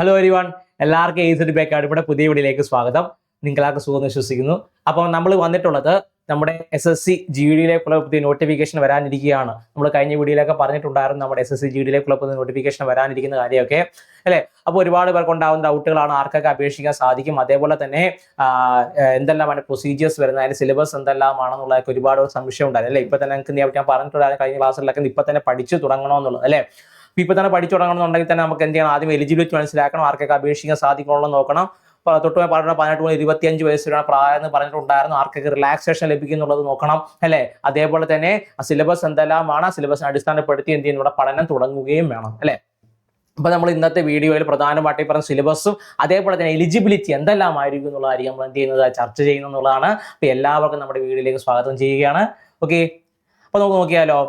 Hello everyone എല്ലാവർക്കും ഏത് ബേക്കാട് ഇവിടെ പുതിയ വീഡിയോയിലേക്ക് സ്വാഗതം. നിങ്ങളാർക്ക് സുഖം വിശ്വസിക്കുന്നു. അപ്പോൾ നമ്മൾ വന്നിട്ടുള്ളത് നമ്മുടെ എസ് എസ് സി ജി ഡിയിലേക്കുള്ള പുതിയ നോട്ടിഫിക്കേഷൻ വരാനിരിക്കുകയാണ്. നമ്മൾ കഴിഞ്ഞ വീഡിയോയിലൊക്കെ പറഞ്ഞിട്ടുണ്ടായിരുന്നു നമ്മുടെ എസ് എസ് സി ജി ഡിയിലേക്കുള്ള പുതിയ നോട്ടിഫിക്കേഷൻ വരാനിരിക്കുന്ന കാര്യമൊക്കെ അല്ലേ? അപ്പോൾ ഒരുപാട് പേർക്ക് ഉണ്ടാകുന്ന ഡൗട്ടുകളാണ് ആർക്കൊക്കെ അപേക്ഷിക്കാൻ സാധിക്കും? അതേപോലെ തന്നെ എന്തെല്ലാമാണ് പ്രൊസീജിയേഴ്സ് വരുന്നത്? അതിന്റെ സിലബസ് എന്തെല്ലാമാണെന്നുള്ളതൊക്കെ ഒരുപാട് സംശയം ഉണ്ടായിരുന്നു അല്ലേ? ഇപ്പം തന്നെ നിങ്ങൾക്ക് ഞാൻ പറഞ്ഞിട്ടുണ്ടായിരുന്നു കഴിഞ്ഞ ക്ലാസ്സിലൊക്കെ ഇപ്പം തന്നെ പഠിച്ചു തുടങ്ങണമെന്നുള്ളത് അല്ലേ? ഇപ്പൊ തന്നെ പഠിച്ചു തുടങ്ങണമെന്നുണ്ടെങ്കിൽ തന്നെ നമുക്ക് എന്ത് ചെയ്യണം? ആദ്യം എലിജിബിലിറ്റി മനസ്സിലാക്കണം. ആർക്കൊക്കെ അപേക്ഷിക്കാൻ സാധിക്കണമെന്ന് നോക്കണം. അപ്പൊ തൊട്ട് പറഞ്ഞ പതിനെട്ട് മുതൽ ഇരുപത്തിയഞ്ച് വയസ്സ് വരെയാണ് പ്രായം എന്ന് പറഞ്ഞിട്ടുണ്ടായിരുന്നു. ആർക്കൊക്കെ റിലാക്സേഷൻ ലഭിക്കുന്നുള്ളത് നോക്കണം അല്ലെ? അതേപോലെ തന്നെ സിലബസ് എന്തെല്ലാമാണ്? സിലബസിനെ അടിസ്ഥാനപ്പെടുത്തി എന്ത് ചെയ്യുന്നു? ഇവിടെ പഠനം തുടങ്ങുകയും വേണം അല്ലെ? അപ്പൊ നമ്മൾ ഇന്നത്തെ വീഡിയോയിൽ പ്രധാനമായിട്ട് പറഞ്ഞ സിലബസും അതേപോലെ തന്നെ എലിജിബിലിറ്റി എന്തെല്ലാം ആയിരിക്കും എന്നുള്ളതായിരിക്കും നമ്മൾ എന്ത് ചെയ്യുന്നത്? ചർച്ച ചെയ്യുന്നതാണ് അപ്പൊ എല്ലാവർക്കും നമ്മുടെ വീഡിയോയിലേക്ക് സ്വാഗതം ചെയ്യുകയാണ്. ഓക്കെ അപ്പൊ നമുക്ക് നോക്കിയാലോ?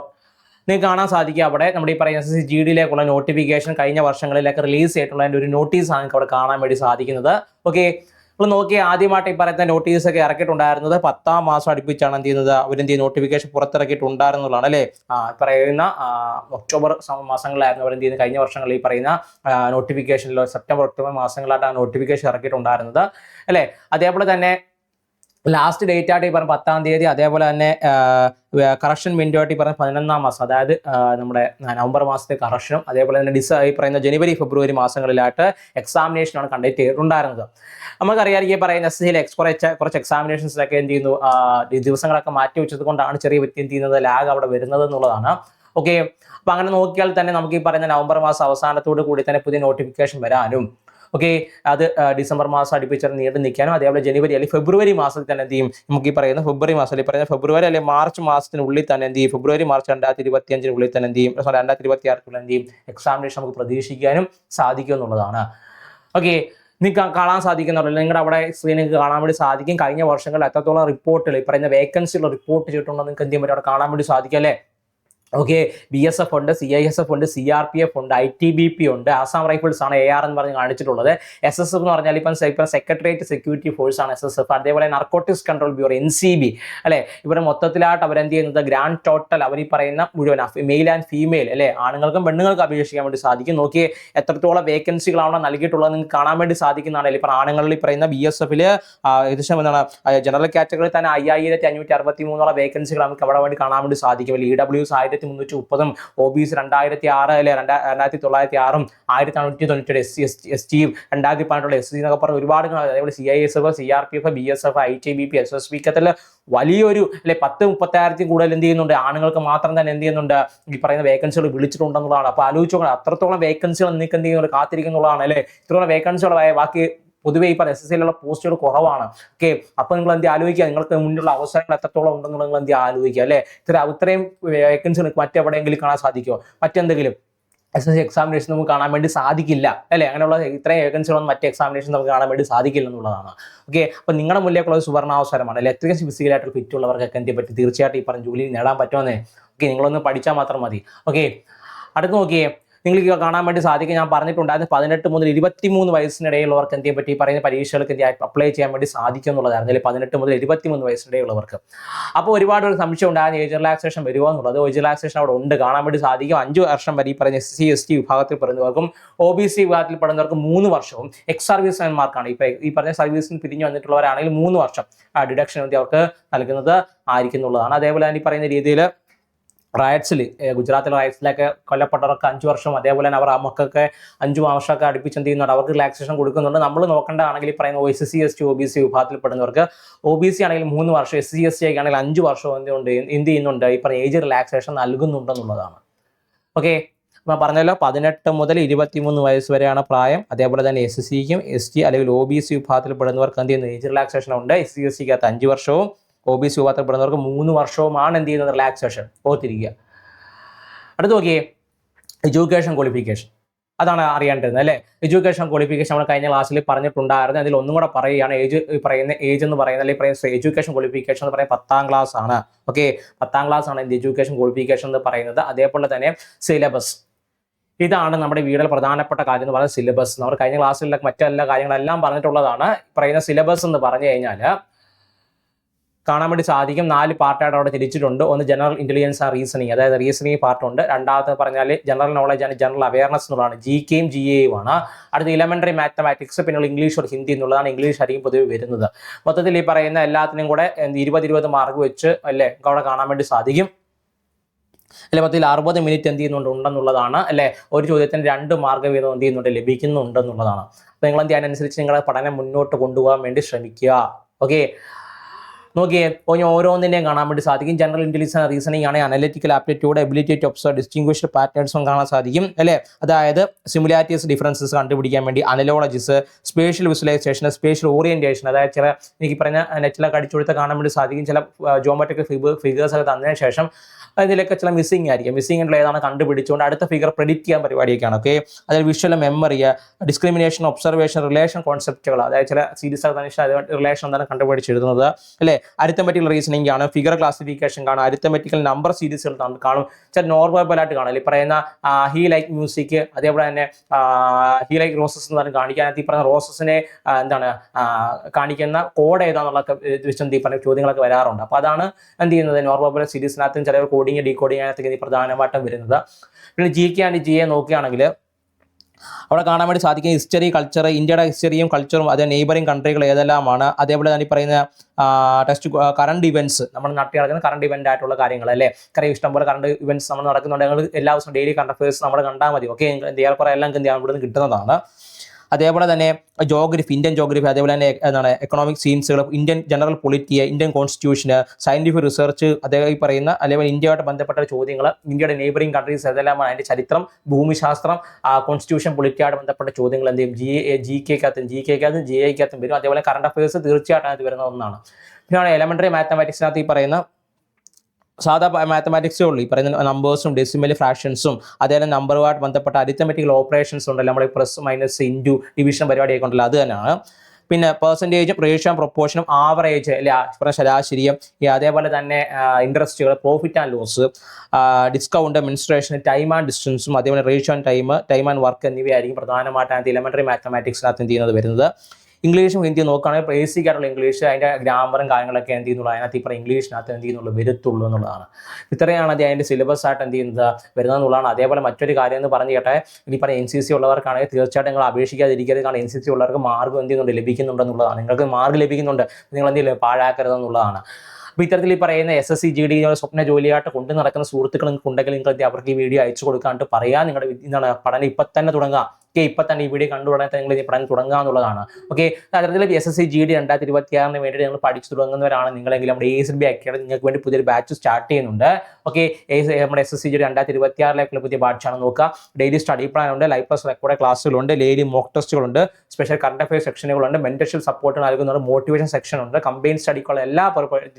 നിങ്ങൾക്ക് കാണാൻ സാധിക്കും അവിടെ. നമ്മുടെ ഈ പറയുന്ന എസ് എസ് സി ജി ഡിയിലേക്കുള്ള നോട്ടിഫിക്കേഷൻ കഴിഞ്ഞ വർഷങ്ങളിലൊക്കെ റിലീസ് ചെയ്തിട്ടുള്ളതിന്റെ ഒരു നോട്ടീസാണ് ആണ് അവിടെ കാണാൻ വേണ്ടി സാധിക്കുന്നത്. ഓക്കെ നമ്മൾ നോക്കി ആദ്യമായിട്ട് ഈ പറയുന്ന നോട്ടീസ് ഒക്കെ ഇറക്കിയിട്ടുണ്ടായിരുന്നത് പത്താം മാസം അടുപ്പിച്ചാണ് എന്ത് ചെയ്യുന്നത്? അവരെന്ത് എന്ത് നോട്ടിഫിക്കേഷൻ പുറത്തിറക്കിയിട്ടുണ്ടായിരുന്നുള്ളതാണ് അല്ലേ? ആ, പറയുന്ന ഒക്ടോബർ അവർ അവരെന്ത് ചെയ്യുന്നത്? കഴിഞ്ഞ വർഷങ്ങളിൽ ഈ പറയുന്ന നോട്ടിഫിക്കേഷനിലോ സെപ്റ്റംബർ ഒക്ടോബർ മാസങ്ങളായിട്ടാണ് നോട്ടിഫിക്കേഷൻ ഇറക്കിയിട്ടുണ്ടായിരുന്നത്. അല്ലേ? അതേപോലെ തന്നെ ലാസ്റ്റ് ഡേറ്റ് ആയിട്ട് ഈ പറഞ്ഞ പത്താം തീയതി അതേപോലെ തന്നെ കറക്ഷൻ വിൻഡോ ആയിട്ട് ഈ പറഞ്ഞ പതിനൊന്നാം മാസം അതായത് നമ്മുടെ നവംബർ മാസത്തെ കറക്ഷനും അതേപോലെ തന്നെ ഡിസ ഈ പറയുന്ന ജനുവരി ഫെബ്രുവരി മാസങ്ങളിലായിട്ട് എക്സാമിനേഷനാണ് കണ്ടക്ട് ചെയ്തിട്ടുണ്ടായിരുന്നത്. നമുക്കറിയാം ഈ പറയുന്ന എസ് സിയിലെ എക്സ് കുറച്ച് കുറച്ച് എക്സാമിനേഷൻസിലൊക്കെ എന്ത് ചെയ്യുന്നു? ദിവസങ്ങളൊക്കെ മാറ്റി വെച്ചത് കൊണ്ടാണ് ചെറിയ വ്യക്തി എന്ത് ചെയ്യുന്നത്? ലാഗ് അവിടെ വരുന്നത് എന്നുള്ളതാണ്. ഓക്കെ അപ്പൊ അങ്ങനെ നോക്കിയാൽ തന്നെ നമുക്ക് ഈ പറയുന്ന നവംബർ മാസം അവസാനത്തോട് കൂടി തന്നെ പുതിയ നോട്ടിഫിക്കേഷൻ വരാനും ഓക്കെ അത് ഡിസംബർ മാസം അടുപ്പിച്ച് നീണ്ടു നിൽക്കാനും അതേപോലെ ജനുവരി അല്ലെങ്കിൽ ഫെബ്രുവരി മാസത്തിൽ തന്നെ എന്ത് ചെയ്യും? നമുക്ക് ഈ പറയുന്ന ഫെബ്രുവരി മാസം അല്ലെങ്കിൽ പറയുന്ന ഫെബ്രുവരി അല്ലെങ്കിൽ മാർച്ച് മാസത്തിനുള്ളിൽ തന്നെ എന്ത് ചെയ്യും? ഫെബ്രുവരി മാർച്ച് രണ്ടായിരത്തി ഇരുപത്തി അഞ്ചിനുള്ളിൽ തന്നെ എന്ത് ചെയ്യും? സോറി രണ്ടായിരത്തി ഇരുപത്തി ആറിനുള്ളിൽ എന്ത് ചെയ്യും? എക്സാമിനേഷൻ നമുക്ക് പ്രതീക്ഷിക്കാനും സാധിക്കും എന്നുള്ളതാണ്. ഓക്കെ നിങ്ങൾക്ക് കാണാൻ സാധിക്കുന്നുണ്ടല്ലോ നിങ്ങളുടെ അവിടെ സ്ക്രീനിൽ കാണാൻ വേണ്ടി സാധിക്കും. കഴിഞ്ഞ വർഷങ്ങളിൽ എത്രത്തോളം റിപ്പോർട്ടുകൾ ഈ പറയുന്ന വേക്കൻസികൾ റിപ്പോർട്ട് ചെയ്തിട്ടുണ്ടോ നിങ്ങൾക്ക് എന്ത് ചെയ്യാൻ പറ്റും? അവിടെ കാണാൻ വേണ്ടി സാധിക്കും അല്ലേ? ഓക്കെ ബി എസ് എഫ് ഉണ്ട് സി ഐ എസ് എഫ് ഉണ്ട് സി ആർ പി എഫ് ഉണ്ട് ഐ ടി ബി പി ഉണ്ട്. ആസാം റൈഫിൾസ് ആണ് എ ആർ എന്ന് പറഞ്ഞ് കാണിച്ചിട്ടുള്ളത്. എസ് എസ് എഫ് എന്ന് പറഞ്ഞാൽ ഇപ്പം ഇപ്പം സെക്രട്ടേറിയറ്റ് സെക്യൂരിറ്റി ഫോഴ്സ് ആണ് എസ് എസ് എഫ് അതേപോലെ narcotics control bureau N C B അല്ലെ? ഇവിടെ മൊത്തത്തിലായിട്ട് അവരെന്ത് ചെയ്യുന്നത്? ഗ്രാൻഡ് ടോട്ടൽ അവർ ഈ പറയുന്ന മുഴുവൻ മെയിൽ ആൻഡ് ഫീമെയിൽ അല്ലെ? ആണുങ്ങൾക്കും പെണ്ണുങ്ങൾക്കും അപേക്ഷിക്കാൻ വേണ്ടി സാധിക്കും. നോക്കി എത്രത്തോളം വേക്കൻസികളാണ് നൽകിയിട്ടുള്ളത് നിങ്ങൾക്ക് കാണാൻ വേണ്ടി സാധിക്കുന്നതാണ്. ഇപ്പം ആണുങ്ങളിൽ ഈ പറയുന്ന ബി എസ് എഫിൽ ഏകദേശം എന്താണ് ജനറൽ കാറ്റഗറിയിൽ തന്നെ അയ്യായിരത്തി അഞ്ഞൂറ്റി അറുപത്തി മൂന്നോളം വേക്കൻസികൾ നമുക്ക് അവിടെ വേണ്ടി കാണാൻ വേണ്ടി സാധിക്കും. ഇ ഡബ്ല്യൂസ് ആയിരത്തി മുന്നൂറ്റി മുപ്പതും ഒ ബി സി രണ്ടായിരത്തി ആറ് അല്ലെ രണ്ടാ രണ്ടായിരത്തി തൊള്ളായിരത്തി ആറും ആയിരത്തി നാനൂറ്റി തൊണ്ണൂറ്റി S C S T S T രണ്ടായിരത്തി പതിനെട്ടുള്ള എസ് സി എന്നൊക്കെ പറഞ്ഞ് ഒരുപാട്. അതേപോലെ C I S F C R P F B S F I T B P S S B കത്തിൽ വലിയൊരു അല്ലെ പത്ത് മുപ്പത്തായിരത്തി കൂടുതൽ എന്ത് ചെയ്യുന്നുണ്ട്? ആണുങ്ങൾക്ക് മാത്രം തന്നെ എന്ത് ചെയ്യുന്നുണ്ട്? ഈ പറയുന്ന വേക്കൻസികൾ വിളിച്ചിട്ടുണ്ടെന്നുള്ളതാണ്. അപ്പോൾ ആലോചിച്ചോളാം അത്രത്തോളം വേക്കൻസികൾ നിങ്ങൾക്ക് എന്ത് ചെയ്യുന്നുണ്ട്? കാത്തിരിക്കുന്നുള്ളതാണ് അല്ലെ? ഇത്രത്തോളം വേക്കൻസികൾ ബാക്കി പൊതുവെ ഇപ്പം എസ് എസ് സിയിലുള്ള പോസ്റ്റുകൾ കുറവാണ്. ഓക്കെ അപ്പൊ നിങ്ങൾ എന്ത് ആലോചിക്കുക. നിങ്ങൾക്ക് മുന്നിലുള്ള അവസരങ്ങൾ എത്രത്തോളം ഉണ്ടെന്ന് നിങ്ങൾ എന്ത് ആലോചിക്കുക അല്ലെ? ഇത്ര ഇത്രയും വേക്കൻസി നിങ്ങൾക്ക് മറ്റെവിടെയെങ്കിലും കാണാൻ സാധിക്കുമോ മറ്റെന്തെങ്കിലും? എസ് എസ് സി എക്സാമിനേഷൻ നമുക്ക് കാണാൻ വേണ്ടി സാധിക്കില്ല അല്ലെ? അങ്ങനെയുള്ള ഇത്രയും വേക്കൻസികളൊന്നും മറ്റ് എക്സാമിനേഷൻ നമുക്ക് കാണാൻ വേണ്ടി സാധിക്കില്ല എന്നുള്ളതാണ്. ഓക്കെ അപ്പൊ നിങ്ങളുടെ മുന്നിലേക്കുള്ള ഒരു സുവർണാവസരമാണ്. അല്ലെ? എത്രയും ഫിസിക്കലായിട്ട് ഫിറ്റ് ഉള്ളവർക്കൊക്കെ എന്ത് പറ്റി തീർച്ചയായിട്ടും ഈ പറഞ്ഞ ജോലി നേടാൻ പറ്റുമെന്നേ. ഓക്കെ നിങ്ങളൊന്ന് പഠിച്ചാൽ മാത്രം മതി. ഓക്കെ അടുത്ത് നോക്കിയേ. നിങ്ങൾക്ക് കാണാൻ വേണ്ടി സാധിക്കും. ഞാൻ പറഞ്ഞിട്ടുണ്ടായിരുന്നു പതിനെട്ട് മുതൽ ഇരുപത്തിമൂന്ന് വയസ്സിനിടയിലുള്ളവർക്ക് എന്തിനെ പറ്റി പറയുന്ന പരീക്ഷകൾക്ക് അപ്ലൈ ചെയ്യാൻ വേണ്ടി സാധിക്കും എന്നുള്ളതായിരുന്നു അല്ലെങ്കിൽ പതിനെട്ട് മുതൽ ഇരുപത്തിമൂന്ന് വയസ്സിനിടയിലുള്ളവർക്ക്. അപ്പോൾ ഒരുപാട് ഒരു സംശയം ഉണ്ടായിരുന്നു ഏജ് റിലാക്സേഷൻ വരുമോ എന്നുള്ളത്. ഏജ് റിലാക്സേഷൻ അവിടെ ഉണ്ട്. കാണാൻ വേണ്ടി സാധിക്കും. അഞ്ച് വർഷം വരെ ഈ പറയുന്ന എസ് സി എസ് ടി വിഭാഗത്തിൽ പെടുന്നവർക്കും ഒ ബി സി വിഭാഗത്തിൽ പെടുന്നവർക്ക് മൂന്ന് വർഷവും എക്സ് സർവീസ് മാർക്കാണ് പ- ഈ പറഞ്ഞ സർവീസിൽ പിരിഞ്ഞു വന്നിട്ടുള്ളവരാണെങ്കിൽ മൂന്ന് വർഷം ഡിഡക്ഷൻ വേണ്ടി അവർക്ക് നൽകുന്നത് ആയിരിക്കും എന്നുള്ളതാണ്. അതേപോലെ തന്നെ ഈ പറയുന്ന രീതിയിൽ റയറ്റ്സിൽ ഗുജറാത്തിലെ റയറ്റ്സിലൊക്കെ കൊല്ലപ്പെട്ടവർക്ക് അഞ്ച് വർഷം അതേപോലെ തന്നെ അവർ ആ മക്കൾക്ക് അഞ്ച് വർഷമൊക്കെ അടുപ്പിച്ച് എന്ത് ചെയ്യുന്നുണ്ട്? അവർക്ക് റിലാക്സേഷൻ കൊടുക്കുന്നുണ്ട്. നമ്മൾ നോക്കേണ്ടതാണെങ്കിൽ ഈ പറയുന്ന S C S T O B C വിഭാഗത്തിൽപ്പെടുന്നവർക്ക് O B C ആണെങ്കിൽ മൂന്ന് വർഷം എസ് സി എസ് ടി ആണെങ്കിൽ അഞ്ച് വർഷം എന്തുകൊണ്ട് എന്ത് ചെയ്യുന്നുണ്ട്? ഈ പറഞ്ഞ ഏജ് റിലാക്സേഷൻ നൽകുന്നുണ്ടെന്നുള്ളതാണ്. ഓക്കെ നമ്മൾ പറഞ്ഞല്ലോ പതിനെട്ട് മുതൽ ഇരുപത്തിമൂന്ന് വയസ്സ് വരെയാണ് പ്രായം. അതേപോലെ തന്നെ എസ് സിക്കും എസ് ടി അല്ലെങ്കിൽ ഒ ബി സി വിഭാഗത്തിൽപ്പെടുന്നവർക്ക് എന്ത് ചെയ്യുന്നു? ഏജ് റിലാക്സേഷൻ ഉണ്ട്. എസ് സി എസ് സിക്കകത്ത് അഞ്ച് വർഷവും ഒ ബി സി വിഭാഗത്തിൽപ്പെടുന്നവർക്ക് മൂന്ന് വർഷവുമാണ് എന്ത് ചെയ്യുന്നത്? റിലാക്സേഷൻ ഓർത്തിരിക്കുക. അടുത്ത് നോക്കിയേ. എഡ്യൂക്കേഷൻ ക്വാളിഫിക്കേഷൻ അതാണ് അറിയേണ്ടത് അല്ലേ? എഡ്യൂക്കേഷൻ ക്വാളിഫിക്കേഷൻ നമ്മൾ കഴിഞ്ഞ ക്ലാസ്സിൽ പറഞ്ഞിട്ടുണ്ടായിരുന്നു. അതിൽ ഒന്നും കൂടെ പറയുകയാണ്. ഏജ് പറയുന്ന ഏജ് എന്ന് പറയുന്ന അല്ലെങ്കിൽ പറയുന്ന എഡ്യൂക്കേഷൻ ക്വാളിഫിക്കേഷൻ എന്ന് പറയുന്നത് പത്താം ക്ലാസ് ആണ്. ഓക്കെ പത്താം ക്ലാസ് ആണ് എന്ത് എഡ്യൂക്കേഷൻ ക്വാളിഫിക്കേഷൻ എന്ന് പറയുന്നത്. അതേപോലെ തന്നെ സിലബസ് ഇതാണ് നമ്മുടെ വീടിൽ പ്രധാനപ്പെട്ട കാര്യം എന്ന് പറയുന്നത് സിലബസ് നമ്മൾ കഴിഞ്ഞ ക്ലാസ്സിലുള്ള മറ്റെല്ലാ കാര്യങ്ങളെല്ലാം പറഞ്ഞിട്ടുള്ളതാണ്. പറയുന്ന സിലബസ് എന്ന് പറഞ്ഞു കഴിഞ്ഞാൽ കാണാൻ വേണ്ടി സാധിക്കും. നാല് പാർട്ടായിട്ട് അവിടെ തിരിച്ചിട്ടുണ്ട് ഒന്ന് ജനറൽ ഇന്റലിജൻസ് ആ റീസണിങ് അതായത് റീസണിങ് പാർട്ടുണ്ട് രണ്ടാമത് പറഞ്ഞാൽ ജനറൽ നോളജ് ആണ് ജനറൽ അവയർനെസ് എന്നുള്ളതാണ്. ജി കെയും ജി എയും ആണ്. അടുത്ത ഇലമെന്ററി മാത്തമാറ്റിക്സ് പിന്നെ ഇംഗ്ലീഷ് ഒരു ഹിന്ദി എന്നുള്ളതാണ് ഇംഗ്ലീഷ് ആയിരിക്കും പൊതുവെ വരുന്നത്. മൊത്തത്തിൽ ഈ പറയുന്ന എല്ലാത്തിനും കൂടെ ഇരുപത് ഇരുപത് മാർക്ക് വെച്ച് അല്ലേ അവിടെ കാണാൻ വേണ്ടി സാധിക്കും. അല്ലെ മൊത്തത്തിൽ അറുപത് മിനിറ്റ് എന്ത് ചെയ്യുന്നുണ്ട് ഉണ്ടെന്നുള്ളതാണ്. അല്ലെ ഒരു ചോദ്യത്തിന് രണ്ട് മാർക്ക് വീതം എന്ത് ചെയ്യുന്നുണ്ട് ലഭിക്കുന്നുണ്ടെന്നുള്ളതാണ് അപ്പോൾ നിങ്ങൾ എന്ത് ചെയ്യാനനുസരിച്ച് നിങ്ങളുടെ പഠനം മുന്നോട്ട് കൊണ്ടുപോകാൻ വേണ്ടി ശ്രമിക്കുക. ഓക്കെ നോക്കിയേ ഓരോന്നിനെയും കാണാൻ വേണ്ടി സാധിക്കും. ജനറൽ ഇന്റലിജൻസ് റീസണിംഗ് ആണ് analytical aptitude ability to observe distinguished പാറ്റേൺസും കാണാൻ സാധിക്കും അല്ലേ? അതായത് സിമിലാരിറ്റീസ് ഡിഫറൻസസ് കണ്ടുപിടിക്കാൻ വേണ്ടി analogies spatial visualisation spatial orientation അതായത് ചില എനിക്ക് പറഞ്ഞ നെറ്റിലൊക്കെ അടിച്ചുകൊടുത്ത് കാണാൻ വേണ്ടി സാധിക്കും. ചില ജോമെട്രിക് ഫിഗേഴ്സ് ഒക്കെ തന്നതിന് ശേഷം അതിലൊക്കെ ചില മിസ്സിംഗ് ആയിരിക്കും. മിസ്സിംഗ് ആയിട്ടുള്ള ഏതാണ് കണ്ടുപിടിച്ചുകൊണ്ട് അടുത്ത ഫിഗർ പ്രെഡിക്റ്റ് ചെയ്യാൻ പരിപാടിയൊക്കെയാണ് ഓക്കെ അതിൽ visual memory discrimination observation relation കോൺസെപ്റ്റുകൾ അതായത് ചില സീരീസ് റിലേഷൻ എന്താണ് കണ്ടുപിടിച്ചെഴുതുന്നത് അല്ലേ? അരിത്തമെറ്റിക്കൽ റീസണിംഗ് കാണും ഫിഗർ ക്ലാസിഫിക്കേഷൻ കാണും അരിത്തമെറ്റിക്കൽ നമ്പർ സീരീസുകൾ കാണും ചില നോർമൽ ആയിട്ട് കാണും. ഈ പറയുന്ന ഹീ ലൈക്ക് മ്യൂസിക് അതേപോലെ തന്നെ ഹീ ലൈക്ക് റോസസ് എന്ന് പറഞ്ഞ് കാണിക്കാനകത്ത് ഈ റോസസിനെ എന്താണ് കാണിക്കുന്ന കോഡ് ഏതാണെന്നുള്ള വെച്ച് ഈ പറഞ്ഞ ചോദ്യങ്ങളൊക്കെ വരാറുണ്ട്. അപ്പോൾ അതാണ് എന്ത് ചെയ്യുന്നത്? നോർമൽ സീരീസിനകത്തും ചില കോഡിങ് ഡീകോഡിങ് കോഡിങ്ങിനകത്തേക്ക് പ്രധാനമായിട്ടും വരുന്നത്. പിന്നെ G K and G A നോക്കുകയാണെങ്കിൽ അവിടെ കാണാൻ വേണ്ടി സാധിക്കും ഹിസ്റ്ററി കൾച്ചർ ഇന്ത്യയുടെ ഹിസ്റ്ററിയും കൾച്ചറും അതേ നെയ്ബറിംഗ് കൺട്രികൾ ഏതെല്ലാമാണ്? അതേപോലെ തന്നെ ഈ പറയുന്ന ടെസ്റ്റ് കറണ്ട് ഇവന്റ്സ് നമ്മൾ നടത്തി നടക്കുന്ന കറണ്ട് ഇവന്റ് ആയിട്ടുള്ള കാര്യങ്ങൾ അല്ലേ? കറിയ ഇഷ്ടംപോലെ കറണ്ട് ഇവന്റ്സ് നമ്മൾ നടക്കുന്നുണ്ടെങ്കിൽ എല്ലാ ദിവസവും ഡെയിലി കറണ്ട് അഫയേഴ്സ് നമ്മൾ കണ്ടാൽ മതി. ഓക്കെ എന്ത് ചെയ്യാൻ കുറേ എല്ലാം എന്ത് ചെയ്യാൻ ഇവിടുന്ന് കിട്ടുന്നതാണ്. അതേപോലെ തന്നെ ജോഗ്രഫി ഇന്ത്യൻ ജോഗ്രഫി അതേപോലെ തന്നെ എന്താണ് എക്കണോമിക് സീൻസുകൾ ഇന്ത്യൻ ജനറൽ പൊളിറ്റിയെ ഇന്ത്യൻ കോൺസ്റ്റിറ്റ്യൂഷന് സയന്റിഫിക് റിസർച്ച് അതേ ഈ പറയുന്ന അതേപോലെ ഇന്ത്യയുമായിട്ട് ബന്ധപ്പെട്ട ചോദ്യങ്ങൾ ഇന്ത്യയുടെ നെയ്ബറിംഗ് കൺട്രീസ് ഏതെല്ലാമാണ് അതിന്റെ ചരിത്രം ഭൂമിശാസ്ത്രം കോൺസ്റ്റിറ്റ്യൂഷൻ പൊളിറ്റിയായിട്ട് ബന്ധപ്പെട്ട ചോദ്യങ്ങൾ എന്ത് ചെയ്യും? ജി ജി കെക്കകത്തും ജി കെക്കകത്തും ജി ഐക്കകത്തും വരും. അതേപോലെ കറണ്ട് അഫയേഴ്സ് തീർച്ചയായിട്ടും അതിനകത്ത് വരുന്ന ഒന്നാണ്. പിന്നെ എലമെന്ററി മാത്തമാറ്റിക്സിനകത്ത് ഈ പറയുന്ന സാധാ മാത്തമാറ്റിക്സേ ഉള്ളൂ. ഈ പറയുന്ന നമ്പേഴ്സും ഡെസിമൽ ഫ്രാക്ഷൻസും അതേപോലെ നമ്പറുമായിട്ട് ബന്ധപ്പെട്ട അരിത്തമെറ്റിക്കൽ ഓപ്പറേഷൻസ് ഉണ്ടല്ലോ. നമ്മൾ പ്ലസ് മൈനസ് ഇന്റു ഡിവിഷൻ പരിപാടിയൊക്കെ ഉണ്ടല്ലോ. അത് തന്നെയാണ്. പിന്നെ പെർസെന്റേജും റേഷ്യോയും പ്രൊപ്പോർഷനും ആവറേജ് അല്ലെ ശരാശരിയും അതേപോലെ തന്നെ ഇൻട്രസ്റ്റുകൾ profit and loss discount mensuration time and ഡിസ്റ്റൻസും അതേപോലെ ratio and time time and work എന്നിവയായിരിക്കും പ്രധാനമായിട്ട് അതിനകത്ത് ഇലമെന്ററി മാത്തമാറ്റിക്സിനകത്ത് എന്ത് ചെയ്യുന്നത് വരുന്നത്. ഇംഗ്ലീഷും ഹിന്ദിയും നോക്കുകയാണെങ്കിൽ ബേസിക് ആയിട്ടുള്ള ഇംഗ്ലീഷ് അതിന്റെ ഗ്രാമറും കാര്യങ്ങളൊക്കെ എന്ത് ചെയ്യുന്നുള്ളൂ? അതിനകത്ത് ഇപ്പോൾ ഇംഗ്ലീഷിനകത്ത് എന്ത് ചെയ്യുന്നുള്ളൂ? വരുത്തുള്ളൂ എന്നുള്ളതാണ്. ഇത്രയാണ് അത് അതിന്റെ സിലബസ് ആയിട്ട് എന്ത് ചെയ്യുന്നത്? വരുന്നത് എന്നുള്ളതാണ്. അതേപോലെ മറ്റൊരു കാര്യം എന്ന് പറഞ്ഞു കേട്ടെ ഇനി പറഞ്ഞ എൻ സി സി ഉള്ളവർക്കാണെങ്കിൽ തീർച്ചയായിട്ടും നിങ്ങൾ അപേക്ഷിക്കാതിരിക്കരുത്. കാരണം എൻ സി സി ഉള്ളവർക്ക് മാർഗം എന്ത് ചെയ്യുന്നുണ്ട്? ലഭിക്കുന്നുണ്ടെന്നുള്ളതാണ് നിങ്ങൾക്ക് മാർക്ക് ലഭിക്കുന്നുണ്ട്. നിങ്ങൾ എന്ത് ചെയ്യില്ല പാഴാക്കരുതെന്നുള്ളതാണ് അപ്പോൾ ഇത്തരത്തിൽ ഈ പറയുന്ന S S C G D സ്വപ്ന ജോലിയായിട്ട് കൊണ്ടു നടക്കുന്ന സുഹൃത്തുക്കൾ നിങ്ങൾക്ക് ഉണ്ടെങ്കിൽ നിങ്ങൾ എന്ത് അവർക്ക് ഈ വീഡിയോ അയച്ചു കൊടുക്കാണ്ട് പറയാൻ നിങ്ങളുടെ എന്താണ് പഠനം ഇപ്പം തന്നെ തുടങ്ങുക. ഓക്കെ ഇപ്പം തന്നെ ഈ വീഡിയോ കണ്ടു തുടങ്ങി നിങ്ങൾ ഈ പഠനം തുടങ്ങുക എന്നുള്ളതാണ്. ഓക്കെ അത്തരത്തിൽ S S C G D രണ്ടായിരത്തി ഇരുപത്തി ആറിന് വേണ്ടി നിങ്ങൾ പഠിച്ചു തുടങ്ങുന്നവരാണ് നിങ്ങളെങ്കിൽ നമ്മുടെ എ എസ് ബി അക്കാഡമി നിങ്ങൾക്ക് വേണ്ടി പുതിയൊരു ബാച്ച് സ്റ്റാർട്ട് ചെയ്യുന്നുണ്ട്. ഓക്കെ നമ്മുടെ എസ് എസ് സി ജി രണ്ടായിരത്തി ഇരുപത്തി ആറിലേക്കുള്ള പുതിയ ബാച്ചാണ് നോക്കുക. ഡെയിലി സ്റ്റഡി പ്ലാൻ ഉണ്ട്. ലൈഫ് പ്ലസ് റെക്കോർഡ് ക്ലാസ്സുകളുണ്ട് ഡെയിലി മോക്ക് ടെസ്റ്റുകളുണ്ട് സ്പെഷ്യൽ കറണ്ട് അഫയേഴ്സ് സെക്ഷനുകളുണ്ട് മെന്റർഷിപ്പ് സപ്പോർട്ട് നൽകുന്നുണ്ട് മോട്ടിവേഷൻ സെക്ഷൻ ഉണ്ട്. കമ്പൈൻ സ്റ്റഡിക്കുള്ള എല്ലാ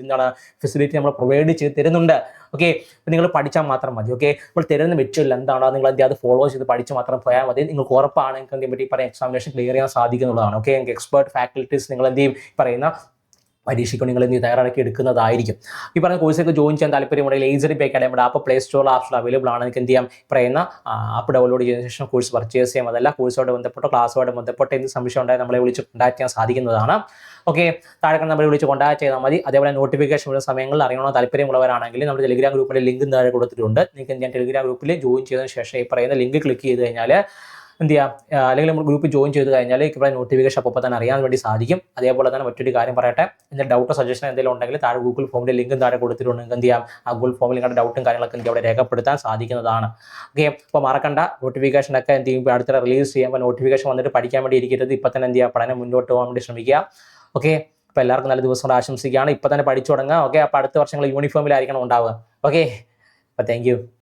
എന്താണ് ഫെസിലിറ്റി നമ്മൾ പ്രൊവൈഡ് ചെയ്ത് തരുന്നുണ്ട്. ഓക്കെ നിങ്ങൾ പഠിച്ചാൽ മാത്രം മതി ഓക്കെ നമ്മൾ തരുന്ന മെറ്റീരിയൽ എന്താണോ നിങ്ങൾ എന്ത് അത് ഫോളോ ചെയ്ത് പഠിച്ച് മാത്രം പോയാൽ മതി. നിങ്ങൾക്ക് ഉറപ്പാണ് നിങ്ങൾക്ക് എന്തെങ്കിലും പറ്റി പറയാം എക്സാമിനേഷൻ ക്ലിയർ ചെയ്യാൻ സാധിക്കുന്നുള്ളതാണ് ഓക്കെ നിങ്ങൾക്ക് എക്സ്പേർട്ട് ഫാക്കൽറ്റീസ് നിങ്ങൾ എന്ത് ചെയ്യും പറയുന്ന പരീക്ഷയ്ക്ക് നിങ്ങൾ നീ തയ്യാറാക്കി എടുക്കുന്നതായിരിക്കും. ഈ പറഞ്ഞ കോഴ്സൊക്കെ ജോയിൻ ചെയ്യാൻ താല്പര്യമുണ്ടെങ്കിൽ ഏജറി പേ അക്കാഡമിയുടെ ആപ്പ് പ്ലേ സ്റ്റോറിൽ ആപ്ഷൻ അവൈലബിൾ ആണ്. നിങ്ങൾക്ക് എന്ത് ചെയ്യാം? പറയുന്ന ആപ്പ് ഡൗൺലോഡ് ചെയ്തതിനു ശേഷം കോഴ്സ് പർച്ചേസ് ചെയ്യാം. അതല്ല കോഴ്സോട് ബന്ധപ്പെട്ടോ ക്ലാസ്സുമായിട്ട് ബന്ധപ്പെട്ട് എന്ത് സംശയം ഉണ്ടായാൽ നമ്മളെ വിളിച്ച് കോൺടാക്ട് ചെയ്യാൻ സാധിക്കുന്നതാണ്. ഓക്കെ താഴെ നമ്മൾ വിളിച്ച് കോൺടാക്ട് ചെയ്താൽ മതി. അതേപോലെ നോട്ടിഫിക്കേഷൻ വരുന്ന സമയങ്ങളിൽ അറിയണമെന്ന് താല്പര്യമുള്ളവരാണെങ്കിൽ നമ്മുടെ ടെലിഗ്രാം ഗ്രൂപ്പിലെ ലിങ്ക് താഴെ കൊടുത്തിട്ടുണ്ട്. നിങ്ങൾക്ക് ഞാൻ ടെലിഗ്രാം ഗ്രൂപ്പിൽ ജോയിൻ ചെയ്തതിന് ശേഷം ഈ പറയുന്ന ലിങ്ക് ക്ലിക്ക് ചെയ്ത് കഴിഞ്ഞാൽ എന്ത് ചെയ്യുക അല്ലെങ്കിൽ നമ്മൾ ഗ്രൂപ്പ് ജോയിൻ ചെയ്ത് കഴിഞ്ഞാൽ ഇവിടെ നോട്ടിഫിക്കേഷൻ അപ്പോൾ തന്നെ അറിയാൻ വേണ്ടി സാധിക്കും. അതേപോലെ തന്നെ മറ്റൊരു കാര്യം പറയട്ടെ. എന്തെങ്കിലും ഡൗട്ട് സജഷൻ എന്തെങ്കിലും ഉണ്ടെങ്കിൽ താഴെ ഗൂഗിൾ ഫോമിന്റെ ലിങ്കും താഴെ കൊടുത്തിട്ടുണ്ട്. നിങ്ങൾക്ക് എന്ത് ചെയ്യാം? ആ ഗൂഗിൾ ഫോമിൽ നിങ്ങളുടെ ഡൗട്ടും കാര്യങ്ങളൊക്കെ എനിക്ക് അവിടെ രേഖപ്പെടുത്താൻ സാധിക്കുന്നതാണ്. ഓക്കെ അപ്പോൾ മറക്കണ്ട. നോട്ടിഫിക്കേഷൻ ഒക്കെ എന്ത് ചെയ്യും? അടുത്ത റിലീസ് ചെയ്യുമ്പോൾ നോട്ടിഫിക്കേഷൻ വന്നിട്ട് പഠിക്കാൻ വേണ്ടി ഇരിക്കരുത്. ഇപ്പം തന്നെ എന്ത് ചെയ്യുക പഠനം മുന്നോട്ട് പോകാൻ വേണ്ടി ശ്രമിക്കുക. ഓക്കെ അപ്പോൾ എല്ലാവർക്കും നല്ല ദിവസം കൊണ്ട് ആശംസിക്കുകയാണ്. ഇപ്പം തന്നെ പഠിച്ചു തുടങ്ങുക ഓക്കെ അപ്പോൾ അടുത്ത വർഷങ്ങൾ യൂണിഫോമിലായിരിക്കണം ഉണ്ടാവുക. ഓക്കെ അപ്പോൾ താങ്ക്